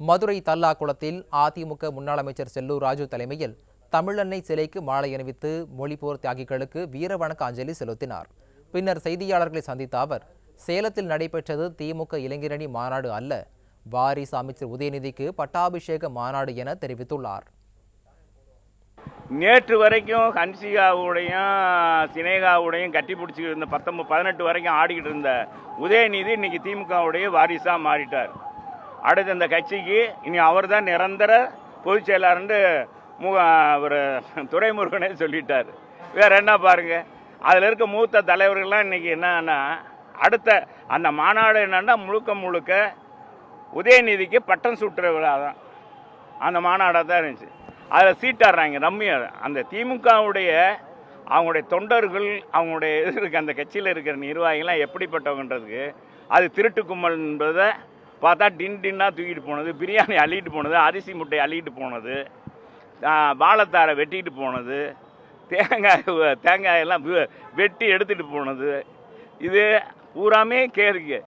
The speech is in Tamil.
மதுரை தல்லாக்குளத்தில் அதிமுக முன்னாள் அமைச்சர் செல்லூர் ராஜு தலைமையில் தமிழன்னை சிலைக்கு மாலை அணிவித்து மொழிப்போர் தியாகிகளுக்கு வீரவணக்க அஞ்சலி செலுத்தினார். பின்னர் செய்தியாளர்களை சந்தித்த அவர் சேலத்தில் நடைபெற்றது திமுக இளைஞரணி மாநாடு அல்ல வாரிசு அமைச்சர் உதயநிதிக்கு பட்டாபிஷேக மாநாடு என தெரிவித்துள்ளார். நேற்று வரைக்கும் ஹன்சிகாவுடையும் சினேகாவுடையும் கட்டி பிடிச்சிக்கிட்டு இருந்த பத்தொம்பது பதினெட்டு வரைக்கும் ஆடிக்கிட்டு இருந்த உதயநிதி இன்னைக்கு திமுகவுடைய வாரிசாக மாறிட்டார். அடுத்து இந்த கட்சிக்கு இனி அவர் தான் நிரந்தர பொதுச் செயலாளர்னு மு அவர் துரைமுருகனே சொல்லிட்டார். வேற என்ன பாருங்க? அதில் இருக்க மூத்த தலைவர்கள்லாம் இன்னைக்கு என்னன்னா அடுத்த அந்த மாநாடு என்னன்னா முழுக்க முழுக்க உதயநிதிக்கு பட்டம் சுட்டுற விழா தான் அந்த மாநாடாக தான் இருந்துச்சு. அதில் சீட்டாடுறாங்க ரம்மியா அந்த திமுகவுடைய அவங்களுடைய தொண்டர்கள் அவங்களுடைய இது இருக்க அந்த கட்சியில் இருக்கிற நிர்வாகிகள்லாம் எப்படிப்பட்டவங்கன்றதுக்கு அது திருட்டு கும்பல் என்பதை பார்த்தா டின் டின்னாக தூக்கிட்டு போனது பிரியாணி அள்ளிட்டு போனது அரிசி முட்டை அள்ளிட்டு போனது வாழைத்தாரை வெட்டிட்டு போனது தேங்காய் தேங்காயெல்லாம் வெட்டி எடுத்துகிட்டு போனது. இது பூராமே கேருக்கு.